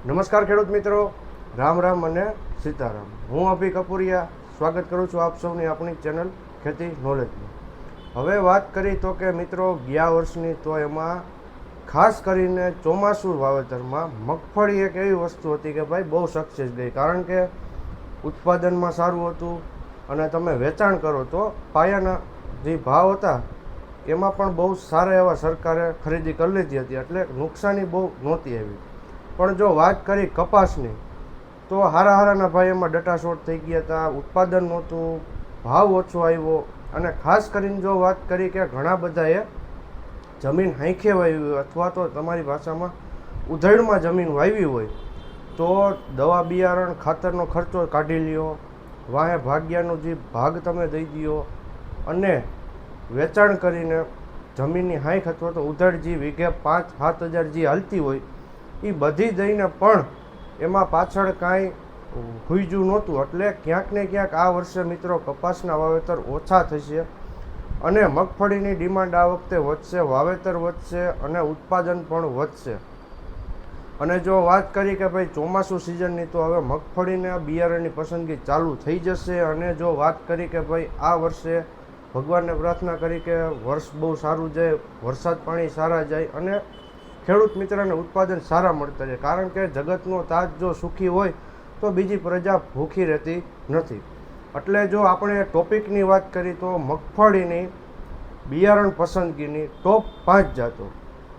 નમસ્કાર ખેડૂત મિત્રો. રામ રામ અને સીતારામ. હું અભી કપૂરિયા. સ્વાગત કરું છું આપ સૌની આપણી ચેનલ ખેતી નોલેજની હવે વાત કરી તો કે મિત્રો, ગયા વર્ષની તો એમાં ખાસ કરીને ચોમાસું વાવેતરમાં મગફળી એક એવી વસ્તુ હતી કે ભાઈ બહુ સક્સેસ ગઈ. કારણ કે ઉત્પાદનમાં સારું હતું અને તમે વેચાણ કરો તો પાયાના જે ભાવ હતા, એમાં પણ બહુ સારા એવા સરકારે ખરીદી કરી લીધી હતી. એટલે નુકસાની બહુ નહોતી આવી. પણ જો વાત કરી કપાસની, તો હારા હારાના ભાઈ એમાં ડટા શોર્ટ થઈ ગયા હતા ઉત્પાદન નહોતું, ભાવ ઓછો આવ્યો. અને ખાસ કરીને જો વાત કરી કે ઘણા બધાએ જમીન હાંખે વાવી અથવા તો તમારી ભાષામાં ઉધેડમાં જમીન વાવી હોય, તો દવા બિયારણ ખાતરનો ખર્ચો કાઢી લ્યો. વાહે ભાગ્યાનો જે ભાગ તમે દઈ દો અને વેચાણ કરીને જમીનની હાંખ અથવા તો ઉધેડ જે વીઘે પાંચ, સાત હજાર જે હાલતી હોય એ બધી દઈને પણ એમાં પાછળ કાંઈ હુઈજું નહોતું. એટલે ક્યાંક ને ક્યાંક આ વર્ષે મિત્રો કપાસના વાવેતર ઓછા થશે અને મગફળીની ડિમાન્ડ આ વખતે વધશે, વાવેતર વધશે અને ઉત્પાદન પણ વધશે. અને જો વાત કરી કે ભાઈ ચોમાસું સિઝનની, તો હવે મગફળીને બિયારણની પસંદગી ચાલુ થઈ જશે. અને જો વાત કરી કે ભાઈ આ વર્ષે ભગવાનને પ્રાર્થના કરી કે વર્ષ બહુ સારું જાય, વરસાદ પાણી સારા જાય અને ખેડૂત મિત્રને ઉત્પાદન સારા મળતા છે કારણ કે જગતનો તાજ જો સુખી હોય, તો બીજી પ્રજા ભૂખી રહેતી નથી. એટલે જો આપણે ટોપિકની વાત કરી, તો મગફળીની બિયારણ પસંદગીની ટોપ પાંચ જાતો.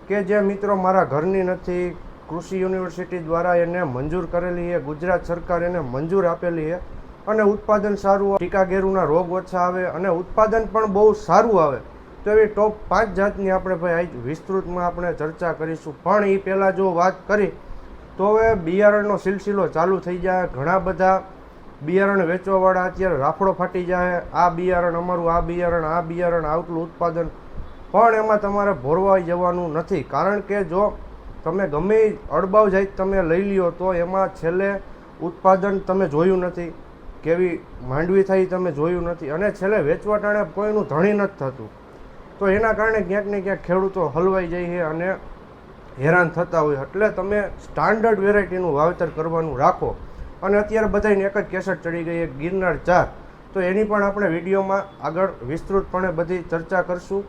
કે જે મિત્રો મારા ઘરની નથી, કૃષિ યુનિવર્સિટી દ્વારા એને મંજૂર કરેલી છે, ગુજરાત સરકાર એને મંજૂર આપેલી છે, અને ઉત્પાદન સારું ટીકા ગેરુના રોગ ઓછા આવે, અને ઉત્પાદન પણ બહુ સારું આવે તો એવી ટોપ પાંચ જાતની આપણે ભાઈ આજ વિસ્તૃતમાં આપણે ચર્ચા કરીશું. પણ એ પહેલાં જો વાત કરી, તો હવે બિયારણનો સિલસિલો ચાલુ થઈ જાય. ઘણા બધા બિયારણ વેચવાવાળા અત્યારે રાફડો ફાટી જાય. આ બિયારણ અમારું, આ બિયારણ આ બિયારણ, આટલું ઉત્પાદન. પણ એમાં તમારે ભોરવાઈ જવાનું નથી. કારણ કે જો તમે ગમે અડબાવ જાય તમે લઈ લ્યો, તો એમાં છેલ્લે ઉત્પાદન તમે જોયું નથી. કેવી માંડવી થઈ તમે જોયું નથી. અને છેલ્લે વેચવા ટાણે કોઈનું ધણી નથી થતું. તો એના કારણે ક્યાંક ને ક્યાંક ખેડૂતો હલવાઈ જાય છે અને હેરાન થતા હોય એટલે તમે સ્ટાન્ડર્ડ વેરાયટીનું વાવેતર કરવાનું રાખો. અને અત્યારે બધાને એક જ કેસેટ ચડી ગઈ એક ગિરનાર ચાર. તો એની પણ આપણે વિડીયોમાં આગળ વિસ્તૃતપણે બધી ચર્ચા કરશું.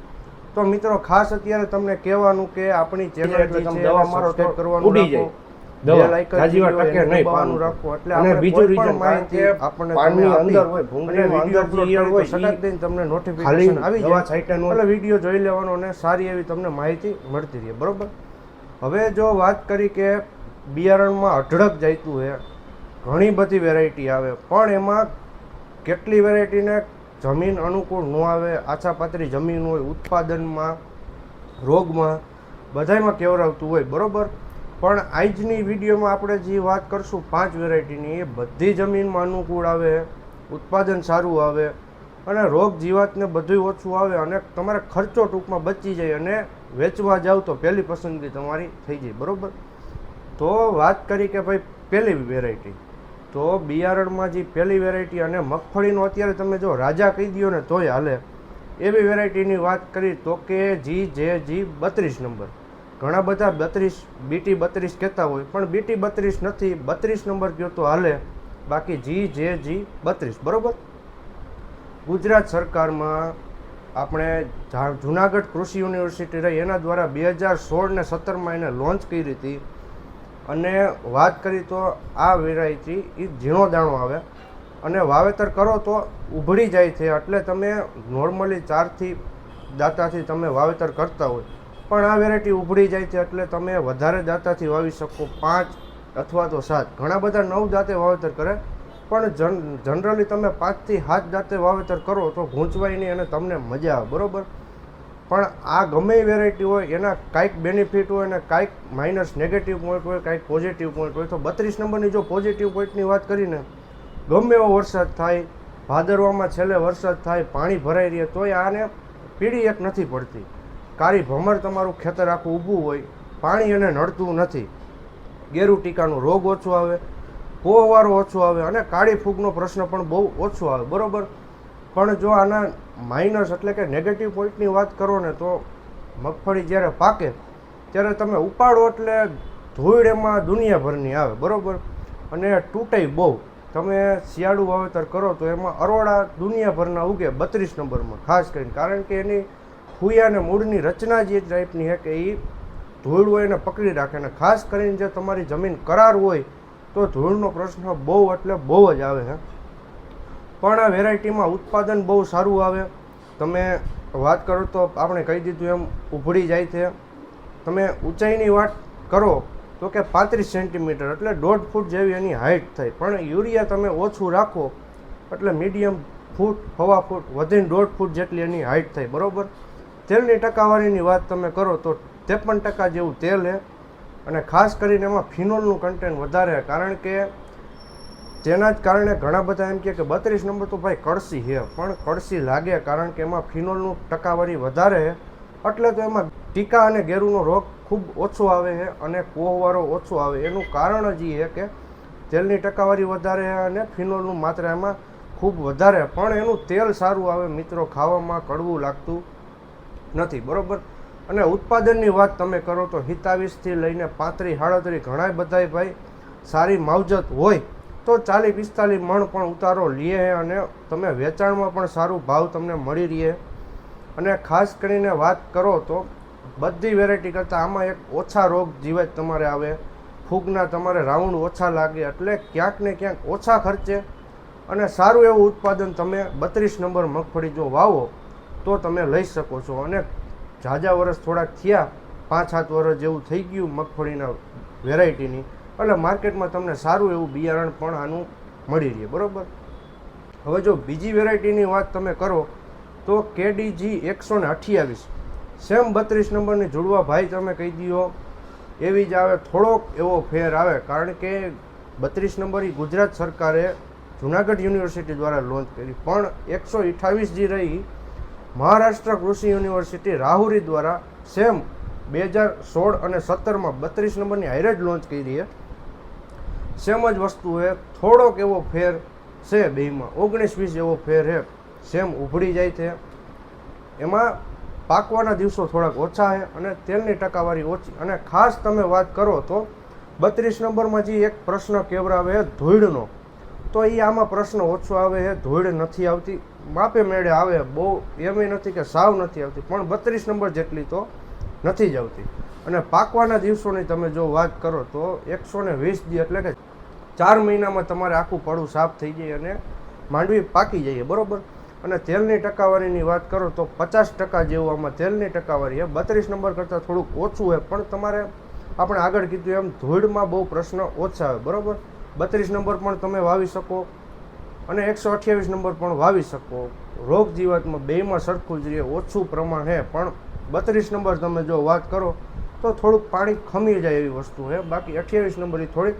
તો મિત્રો ખાસ અત્યારે તમને કહેવાનું કે આપણી ચેનલ છે દવા એને મારો તો subscribe કરવાનું રાખો. હોય, હોય, વીડિયો જોઈ લેવાનો અને સારી એવી તમને માહિતી મળતી રહે બરોબર? હવે જો વાત કરી કે બિયારણમાં અઢળક જાયતું છે ઘણી બધી વેરાયટી આવે પણ એમાં કેટલી વેરાયટીને જમીન અનુકૂળ ન આવે આછા પાતળી જમીન હોય ઉત્પાદનમાં રોગમાં બધામાં કેવરાવતું હોય બરોબર? પણ આજની વિડીયોમાં આપણે જે વાત કરશું પાંચ વેરાયટીની, એ બધી જમીનમાં અનુકૂળ આવે, ઉત્પાદન સારું આવે અને રોગ જીવાતને બધું ઓછું આવે અને તમારે ખર્ચો ટૂંકમાં બચી જાય અને વેચવા જાવ તો પહેલી પસંદગી તમારી થઈ જાય, બરાબર? તો વાત કરી કે ભાઈ પહેલી વેરાયટી. તો બિયારણમાં જે પહેલી વેરાયટી અને મગફળીનો અત્યારે તમે જો રાજા કહી દો ને તોય હાલે, એવી વેરાયટીની વાત કરી તો કે જી જે જી બત્રીસ નંબર. ઘણા બધા બત્રીસ, બીટી બત્રીસ કહેતા હોય, પણ બીટી બત્રીસ નથી, બત્રીસ નંબર કહો તો હાલે, બાકી જી, જે, જી, બત્રીસ, બરાબર? ગુજરાત સરકારમાં આપણે જુનાગઢ કૃષિ યુનિવર્સિટી રહી, એના દ્વારા બે હજાર સોળ ને સત્તરમાં એને લોન્ચ કરી હતી. અને વાત કરી તો આ વેરાયટી એ ઝીણો દાણો આવે. અને વાવેતર કરો તો ઉભરી જાય છે, એટલે તમે નોર્મલી ચારથી, દાંતાથી તમે વાવેતર કરતા હોય. પણ આ વેરાયટી ઉભરી જાય છે એટલે તમે વધારે દાંતાથી વાવી શકો પાંચ અથવા તો સાત. ઘણા બધા નવ દાંતે વાવેતર કરે, પણ જન જનરલી તમે પાંચથી સાત દાંતે વાવેતર કરો તો ગૂંચવાય નહીં અને તમને મજા આવે, બરાબર? પણ આ ગમે વેરાયટી હોય, એના કાંઈક બેનિફિટ હોય અને કાંઈક માઇનસ નેગેટિવ પોઈન્ટ હોય, કાંઈક પોઝિટિવ પોઈન્ટ હોય, તો બત્રીસ નંબરની જો પોઝિટિવ પોઈન્ટની વાત કરીને, ગમે એવો વરસાદ થાય, ભાદરવામાં છેલ્લે વરસાદ થાય, પાણી ભરાઈ રહે, તોય આને પીડી એક નથી પડતી. કાળી ભમર તમારું ખેતર આખું ઊભું હોય, પાણી એને નડતું નથી. ગેરુ ટીકાનો રોગ ઓછો આવે કોવારો ઓછો આવે અને કાળી ફૂગનો પ્રશ્ન પણ બહુ ઓછો આવે, બરાબર? પણ જો આના માઇનસ એટલે કે નેગેટિવ પોઈન્ટની વાત કરો ને તો મગફળી જ્યારે પાકે, ત્યારે તમે ઉપાડો એટલે ધૂળ એમાં દુનિયાભરની આવે, બરાબર? અને તૂટે બહુ. તમે શિયાળું વાવેતર કરો તો એમાં અરોડા દુનિયાભરના ઉગે બત્રીસ નંબરમાં, ખાસ કરીને. કારણ કે એની ફૂયા અને મૂળની રચના જ ટાઈપની છે કે એ ધૂળ હોય એને પકડી રાખે અને ખાસ કરીને જે તમારી જમીન કરાર હોય તો ધૂળનો પ્રશ્ન બહુ એટલે બહુ જ આવે છે પણ આ વેરાયટીમાં ઉત્પાદન બહુ સારું આવે. તમે વાત કરો તો આપણે કહી દીધું એમ ઉભળી જાય છે. તમે ઊંચાઈની વાત કરો તો કે પાંત્રીસ સેન્ટીમીટર એટલે દોઢ ફૂટ જેવી એની હાઇટ થાય. પણ યુરિયા તમે ઓછું રાખો એટલે મીડિયમ ફૂટ, હવા ફૂટ, વધીને દોઢ ફૂટ જેટલી એની હાઇટ થાય. બરાબર? તેલની ટકાવારીની વાત તમે કરો તો ત્રેપન ટકા જેવું તેલ છે. અને ખાસ કરીને એમાં ફિનોલનું કન્ટેન્ટ વધારે કારણ કે તેના જ કારણે ઘણા બધા એમ કે બત્રીસ નંબર તો ભાઈ કળસી છે. પણ કળસી લાગે કારણ કે એમાં ફિનોલનું ટકાવારી વધારે છે. એટલે તો એમાં ટીકા અને ગેરુનો રોગ ખૂબ ઓછો આવે છે અને કોહવારો ઓછો આવે. એનું કારણ જ એ કે તેલની ટકાવારી વધારે છે અને ફિનોલનું માત્રા એમાં ખૂબ વધારે પણ એનું તેલ સારું આવે મિત્રો, ખાવામાં કડવું લાગતું. નથી, બરાબર? અને ઉત્પાદનની વાત તમે કરો તો હિતાવીસથી લઈને પાંત્રીસ સાડત્રીસ ઘણા બધાય ભાઈ સારી માવજત હોય તો ચાલીસ પિસ્તાલીસ મણ પણ ઉતારો લે અને તમે વેચાણમાં પણ સારું ભાવ તમને મળી રહે. અને ખાસ કરીને વાત કરો તો બધી વેરાયટી કરતાં આમાં એક ઓછા રોગ જીવાત તમારે આવે. ફૂગના તમારે રાઉન્ડ ઓછા લાગે એટલે ક્યાંક ને ક્યાંક ઓછા ખર્ચે. અને સારું એવું ઉત્પાદન તમે બત્રીસ નંબર મગફળી જો વાવો તો તમે લઈ શકો છો. અને ઝાઝા વરસ થોડાક થયા, પાંચ સાત વરસ જેવું થઈ ગયું મગફળીના વેરાયટીની એટલે માર્કેટમાં તમને સારું એવું બિયારણ પણ આનું મળી રહે, બરાબર? હવે જો બીજી વેરાયટીની વાત તમે કરો, તો કેડીજી એકસો ને અઠ્યાવીસ. સેમ બત્રીસ નંબરની જોડવા ભાઈ તમે કહી દો એવી જ આવે, થોડોક એવો ફેર આવે, કારણ કે બત્રીસ નંબર ગુજરાત સરકારે જુનાગઢ યુનિવર્સિટી દ્વારા લોન્ચ કરી. પણ એકસો અઠ્ઠાવીસ જે રહી મહારાષ્ટ્ર કૃષિ યુનિવર્સિટી રાહુરી દ્વારા સેમ બે હજાર સોળ અને સત્તરમાં બત્રીસ નંબરની હાઈરેજ લોન્ચ કરી છે. સેમ જ વસ્તુએ થોડોક એવો ફેર છે બેમાં. ઓગણીસ વીસ એવો ફેર છે. સેમ ઉભળી જાય છે. એમાં પાકવાના દિવસો થોડાક ઓછા છે અને તેલની ટકાવારી ઓછી. અને ખાસ તમે વાત કરો તો બત્રીસ નંબરમાં જે એક પ્રશ્ન કેવરાવે ધોઈડનો તો એ આમાં પ્રશ્ન ઓછો આવે છે ધૂળ નથી આવતી. માપે મેળે આવે, બહુ એમ નથી કે સાવ નથી આવતી, પણ બત્રીસ નંબર જેટલી તો નથી જ આવતી. અને પાકવાના દિવસોની તમે જો વાત કરો તો એકસો ને વીસ દી એટલે કે ચાર મહિનામાં તમારે આખું પડું સાફ થઈ જાય અને માંડવી પાકી જઈએ બરાબર? અને તેલની ટકાવારીની વાત કરો તો પચાસ ટકા જેવું આમાં તેલની ટકાવારી છે. બત્રીસ નંબર કરતાં થોડુંક ઓછું હોય, પણ તમારે આપણે આગળ કીધું એમ ધૂળમાં બહુ પ્રશ્ન ઓછા આવે, બરોબર? બત્રીસ નંબર પણ તમે વાવી શકો અને એકસો અઠ્યાવીસ નંબર પણ વાવી શકો. રોગ જીવાતમાં બેમાં સરખું જ રહે, ઓછું પ્રમાણ છે પણ બત્રીસ નંબર તમે જો વાત કરો, તો થોડુંક પાણી ખમી જાય એવી વસ્તુ છે બાકી અઠ્યાવીસ નંબર થોડીક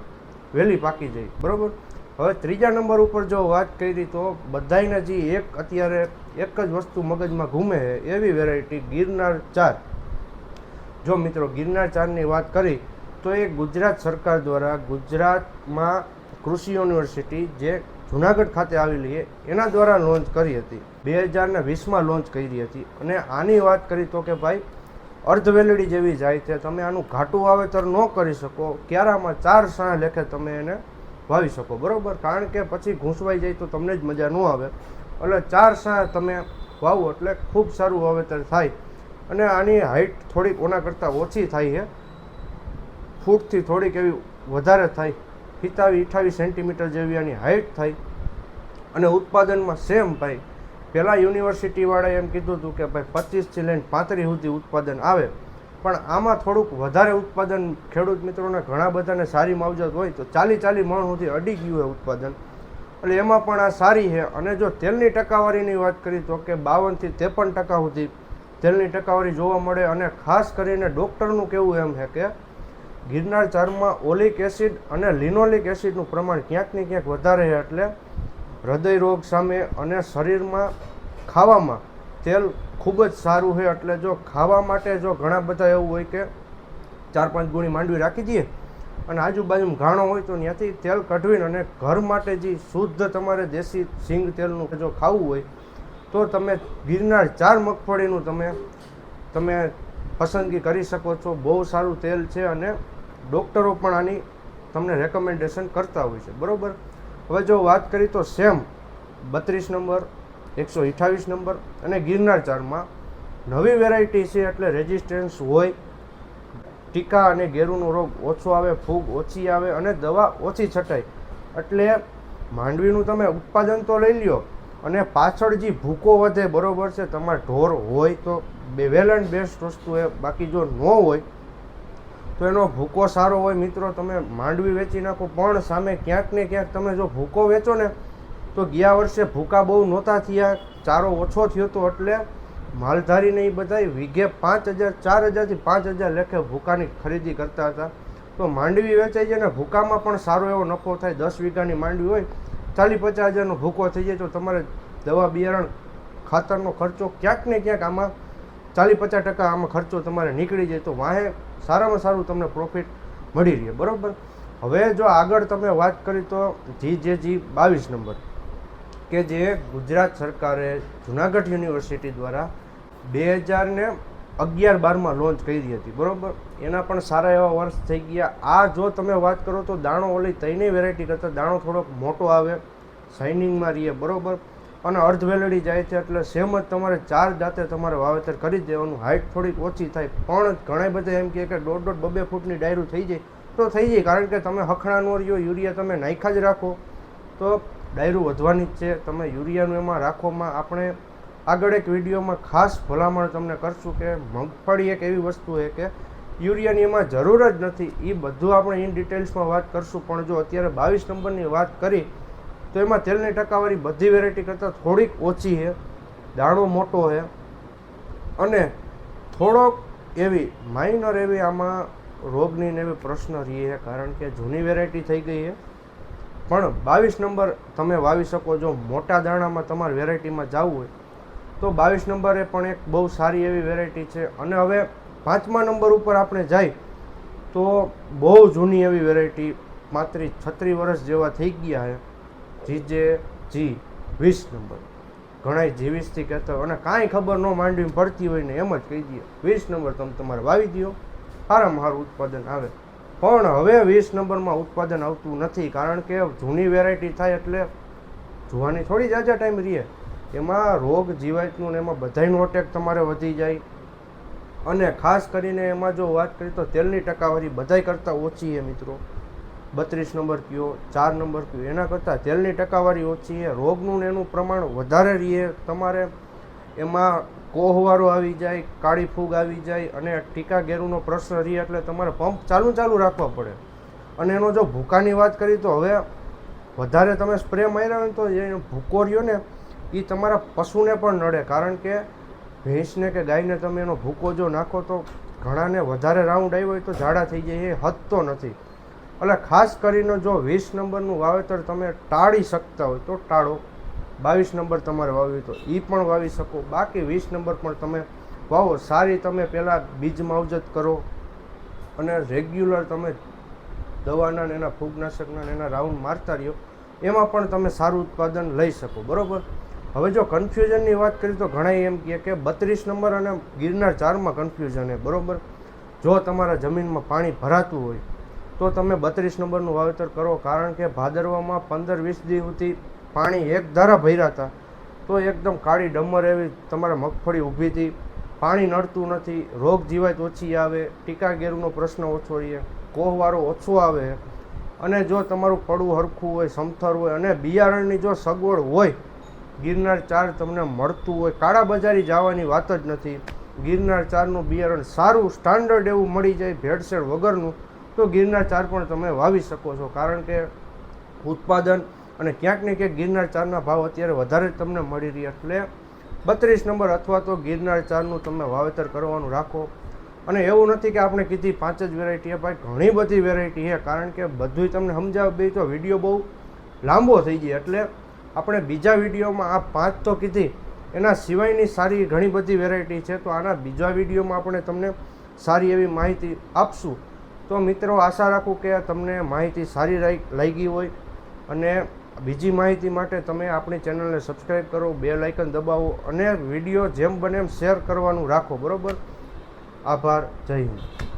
વહેલી પાકી જાય. બરાબર? હવે ત્રીજા નંબર ઉપર જો વાત કરી તો બધાને જે એક અત્યારે એક જ વસ્તુ મગજમાં ઘૂમે એવી વેરાયટી ગિરનાર ચાર. જો મિત્રો, ગિરનાર ચારની વાત કરી તો એ ગુજરાત સરકાર દ્વારા ગુજરાતમાં કૃષિ યુનિવર્સિટી જે જુનાગઢ ખાતે આવેલી છે, એના દ્વારા લોન્ચ કરી હતી. બે હજારને વીસમાં લોન્ચ કરી હતી. અને આની વાત કરી તો કે ભાઈ અર્ધવેલડી જેવી જાય છે. તમે આનું ઘાટું વાવેતર ન કરી શકો. ક્યારામાં ચાર સાણા લેખે તમે એને વાવી શકો. બરાબર? કારણ કે પછી ઘૂંસવાઈ જાય તો તમને જ મજા ન આવે. એટલે ચાર સાણા તમે વાવો એટલે ખૂબ સારું વાવેતર થાય. અને આની હાઇટ થોડીક ઓના કરતાં ઓછી થાય છે. ફૂટથી થોડીક એવી વધારે થાય પિતાવી અઠાવીસ સેન્ટીમીટર જેવી આની હાઇટ થાય અને ઉત્પાદનમાં સેમ ભાઈ. પહેલાં યુનિવર્સિટીવાળાએ એમ કીધું હતું કે ભાઈ પચીસથી લઈને પાંત્રીસ સુધી ઉત્પાદન આવે. પણ આમાં થોડુંક વધારે ઉત્પાદન ખેડૂત મિત્રોને ઘણા બધાને સારી માવજત હોય તો ચાલી ચાલી મણ સુધી અડી ગયું હોય ઉત્પાદન. એટલે એમાં પણ આ સારી છે. અને જો તેલની ટકાવારીની વાત કરી તો કે બાવનથી ત્રેપન ટકા સુધી તેલની ટકાવારી જોવા મળે અને ખાસ કરીને ડૉક્ટરનું કેવું એમ છે કે ગિરનાર ચારમાં ઓલિક એસિડ અને લિનોલિક એસિડનું પ્રમાણ ક્યાંક ને ક્યાંક વધારે છે એટલે હૃદય રોગ સામે અને શરીરમાં ખાવામાં તેલ ખૂબ જ સારું છે એટલે જો ખાવા માટે જો ઘણા બધા એવું હોય કે ચાર પાંચ ગુણી માંડવી રાખી દઈએ અને આજુબાજુમાં ઘાણો હોય તો ત્યાંથી તેલ કઢવીને અને ઘર માટે જે શુદ્ધ તમારે દેશી સિંગ તેલનું જો ખાવું હોય તો તમે ગિરનાર ચાર મગફળીનું તમે તમે પસંદગી કરી શકો છો. બહુ સારું તેલ છે અને ડૉક્ટરો પણ આની તમને રેકમેન્ડેશન કરતા હોય છે. બરાબર? હવે જો વાત કરી તો સેમ બત્રીસ નંબર, એકસો અઠ્ઠાવીસ નંબર અને ગિરનાર ચારમાં નવી વેરાયટી છે એટલે રેઝિસ્ટન્સ હોય. ટીકા અને ગેરુનો રોગ ઓછો આવે, ફૂગ ઓછી આવે અને દવા ઓછી છટાય. એટલે માંડવીનું તમે ઉત્પાદન તો લઈ લ્યો અને પાછળ જે ભૂકો વધે, બરોબર છે, તમારે ઢોર હોય તો બે વેલ એન્ડ બેસ્ટ વસ્તુ એ બાકી જો ન હોય તો એનો ભૂકો સારો હોય મિત્રો, તમે માંડવી વેચી નાખો, પણ સામે ક્યાંક ને ક્યાંક તમે જો ભૂકો વેચો ને, તો ગયા વર્ષે ભૂકા બહુ નહોતા થયા, ચારો ઓછો થયો હતો એટલે માલધારીને એ બધાય વીઘે પાંચ હજાર, ચાર હજારથી પાંચ હજાર લેખે ભૂકાની ખરીદી કરતા હતા. તો માંડવી વેચાઈ જાય ને, ભૂકામાં પણ સારો એવો નફો થાય, દસ વીઘાની માંડવી હોય, ચાલીસ પચાસ હજારનો ભૂકો થઈ જાય તો તમારે દવા બિયારણ ખાતરનો ખર્ચો ક્યાંક ને ક્યાંક આમાં ચાલીસ પચાસ ટકા આમાં ખર્ચો તમારે નીકળી જાય. તો વાહે સારામાં સારું તમને પ્રોફિટ મળી રહે, બરાબર? હવે જો આગળ તમે વાત કરી તો જી જે જી બાવીસ નંબર, કે જે ગુજરાત સરકારે જુનાગઢ યુનિવર્સિટી દ્વારા બે હજાર ને અગિયાર બારમાં લોન્ચ કરી હતી, બરાબર? એના પણ સારા એવા વર્ષ થઈ ગયા. આ જો તમે વાત કરો તો દાણો ઓલી તૈની વેરાયટી કરતાં દાણો થોડોક મોટો આવે શાઇનિંગમાં રહીએ બરાબર? અને અર્ધ વેલડી જાય છે એટલે સેમ જ તમારે ચાર જાતે તમારે વાવેતર કરી દેવાનું. હાઇટ થોડીક ઓછી થાય, પણ ઘણા બધા એમ કહે કે દોઢ દોઢ બબે ફૂટની ડાયરું થઈ જાય, તો થઈ જાય, કારણ કે તમે હખણાનું રહ્યો, યુરિયા તમે નાખ્યા જ રાખો. તો ડાયરું વધવાની જ છે, તમે યુરિયાનું એમાં રાખોમાં આપણે આગળ એક વિડીયોમાં ખાસ ભલામણ તમને કરશું કે મગફળી એક એવી વસ્તુ છે કે યુરિયાની એમાં જરૂર જ નથી. એ બધું આપણે ઇન ડિટેલ્સમાં વાત કરશું, પણ જો અત્યારે બાવીસ નંબરની વાત કરી તો એમાં તેલની ટકાવારી બધી વેરાયટી કરતાં થોડીક ઓછી છે. દાણો મોટો છે. અને થોડોક એવી માઇનર એવી આમાં રોગની ને એવી પ્રશ્ન રહી છે, કારણ કે જૂની વેરાયટી થઈ ગઈ છે. પણ બાવીસ નંબર તમે વાવી શકો જો મોટા દાણામાં તમારે વેરાયટીમાં જવું હોય, તો બાવીસ નંબરે પણ એક બહુ સારી એવી વેરાયટી છે. અને હવે પાંચમા નંબર ઉપર આપણે જાય, તો બહુ જૂની એવી વેરાયટી માત્ર છત્રીસ વર્ષ જેવા થઈ ગયા છે. જી જે વીસ નંબર. ઘણા જીવીસથી કહેતા અને કાંઈ ખબર ન માંડવી પડતી હોય ને એમ જ કહી દઈએ વીસ નંબર તમે તમારે વાવી દો સારામાં સારું ઉત્પાદન આવે. પણ હવે વીસ નંબરમાં ઉત્પાદન આવતું નથી, કારણ કે જૂની વેરાયટી થાય એટલે જોવાની થોડી જાજા ટાઈમ રહીએ એમાં રોગ જીવાતનું ને એમાં બધાયનો અટેક તમારે વધી જાય. અને ખાસ કરીને એમાં જો વાત કરીએ તો તેલની ટકાવારી બધાય કરતાં ઓછી છે મિત્રો. બત્રીસ નંબર કયો, ચાર નંબર કયો, એના કરતાં તેલની ટકાવારી ઓછી છે, રોગનું એનું પ્રમાણ વધારે રહીએ તમારે. એમાં કોહવારો આવી જાય, કાળી ફૂગ આવી જાય અને ટીકા ગેરુનો પ્રશ્ન રહે એટલે તમારે પંપ ચાલુ ચાલુ રાખવા પડે. અને એનો જો ભૂકાની વાત કરી તો હવે વધારે તમે સ્પ્રે માર્યા હોય તો એ ભૂકો રહ્યો ને એ તમારા પશુને પણ નડે. કારણ કે ભેંસને કે ગાયને તમે એનો ભૂકો જો નાખો તો ઘણાને વધારે રાઉન્ડ આવ્યો હોય તો ઝાડા થઈ જાય, એ હદતો નથી. એટલે ખાસ કરીને જો વીસ નંબરનું વાવેતર તમે ટાળી શકતા હોય તો ટાળો. બાવીસ નંબર તમારે વાવી તો એ પણ વાવી શકો. બાકી વીસ નંબર પણ તમે વાવો. સારી તમે પહેલાં બીજ માવજત કરો અને રેગ્યુલર તમે દવાના ને એના ફૂગનાશકના ને એના રાઉન્ડ મારતા રહ્યો. એમાં પણ તમે સારું ઉત્પાદન લઈ શકો. બરાબર? હવે જો કન્ફ્યુઝનની વાત કરીએ તો ઘણા એમ કહે કે બત્રીસ નંબર અને ગિરનાર ચારમાં કન્ફ્યુઝન છે બરાબર? જો તમારા જમીનમાં પાણી ભરાતું હોય તો તમે બત્રીસ નંબરનું વાવેતર કરો, કારણ કે ભાદરવામાં પંદર વીસ દિવસથી પાણી એક ધારા હતા. તો એકદમ કાળી ડમર એવી તમારે મગફળી ઊભી હતી. પાણી નડતું નથી, રોગ જીવાત ઓછી આવે, ટીકા ગેરુનો પ્રશ્ન ઓછો રહીએ કોહવારો ઓછો આવે. અને જો તમારું પડવું હરખું હોય, સમથર હોય અને બિયારણની જો સગવડ હોય, ગિરનાર ચાર તમને મળતું હોય. કાળા બજારી જવાની વાત જ નથી. ગિરનાર ચારનું બિયારણ સારું સ્ટાન્ડર્ડ એવું મળી જાય, ભેળસેળ વગરનું. તો ગિરનાર ચાર પણ તમે વાવી શકો છો. કારણ કે ઉત્પાદન અને ક્યાંક ને ક્યાંક ગિરનાર ચારના ભાવ અત્યારે વધારે તમને મળી રહ્યા. એટલે બત્રીસ નંબર અથવા તો ગિરનાર ચારનું તમે વાવેતર કરવાનું રાખો. અને એવું નથી કે આપણે કીધી પાંચ જ વેરાયટી ભાઈ ઘણી બધી વેરાયટી છે. કારણ કે બધુંય તમને સમજાવ તો વીડિયો બહુ લાંબો થઈ જાય. એટલે આપણે બીજા વિડીયોમાં આ પાંચ તો કીધી, એના સિવાયની સારી ઘણી બધી વેરાયટી છે. તો આના બીજા વિડીયોમાં આપણે તમને સારી એવી માહિતી આપશું. તો મિત્રો, આશા રાખું કે તમને માહિતી સારી લાગી હોય અને બીજી માહિતી માટે તમે આપણી ચેનલને સબસ્ક્રાઈબ કરો, બે લાઇકન દબાવો અને વીડિયો જેમ બને એમ શેર કરવાનું રાખો, બરાબર? આભાર, જય હિન્દ.